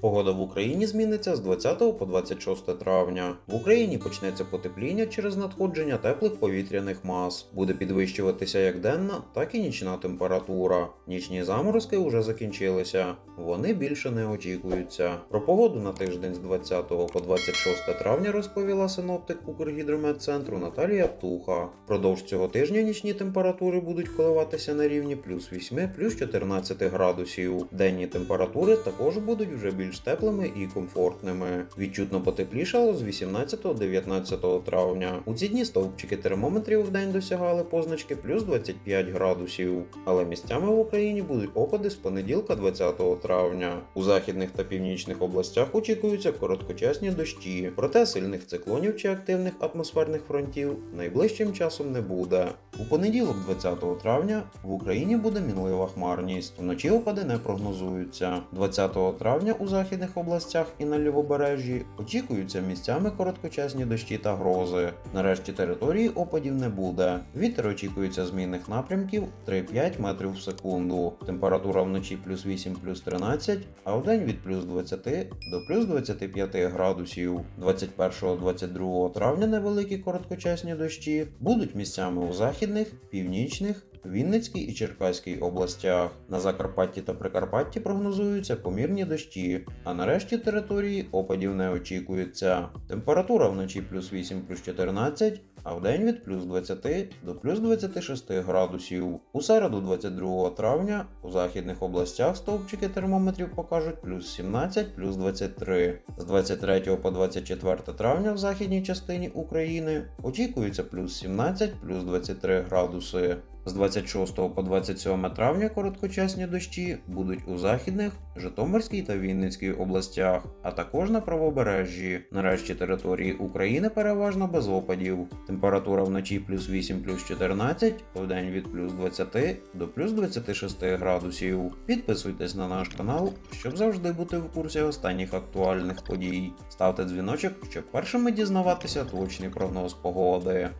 Погода в Україні зміниться з 20 по 26 травня. В Україні почнеться потепління через надходження теплих повітряних мас. Буде підвищуватися як денна, так і нічна температура. Нічні заморозки вже закінчилися. Вони більше не очікуються. Про погоду на тиждень з 20 по 26 травня розповіла синоптик Укргідрометцентру Наталія Птуха. Продовж цього тижня нічні температури будуть коливатися на рівні плюс 8, плюс 14 градусів. Денні температури також будуть вже більш теплими і комфортними. Відчутно потеплішало з 18-19 травня. У ці дні стовпчики термометрів в день досягали позначки плюс 25 градусів. Але місцями в Україні будуть опади з понеділка 20 травня. У західних та північних областях очікуються короткочасні дощі, проте сильних циклонів чи активних атмосферних фронтів найближчим часом не буде. У понеділок, 20 травня, в Україні буде мінлива хмарність. Вночі опади не прогнозуються. 20 травня у західних областях і на лівобережжі очікуються місцями короткочасні дощі та грози. Нарешті території опадів не буде. Вітер очікується змінних напрямків 3-5 метрів в секунду. Температура вночі плюс 8 плюс 13, а вдень від плюс 20 до плюс 25 градусів. 21-22 травня невеликі короткочасні дощі будуть місцями у західних, північних, Вінницькій і Черкаській областях. На Закарпатті та Прикарпатті прогнозуються помірні дощі, а на решті території опадів не очікується. Температура вночі плюс 8 плюс 14, а вдень від плюс 20 до плюс 26 градусів. У середу 22 травня у західних областях стовпчики термометрів покажуть плюс 17 плюс 23. З 23 по 24 травня в західній частині України очікується плюс 17 плюс 23 градуси. З 26 по 27 травня короткочасні дощі будуть у західних, Житомирській та Вінницькій областях, а також на правобережжі. Нарешті території України переважно без опадів. Температура вночі плюс 8 плюс 14, вдень від плюс 20 до плюс 26 градусів. Підписуйтесь на наш канал, щоб завжди бути в курсі останніх актуальних подій. Ставте дзвіночок, щоб першими дізнаватися точний прогноз погоди.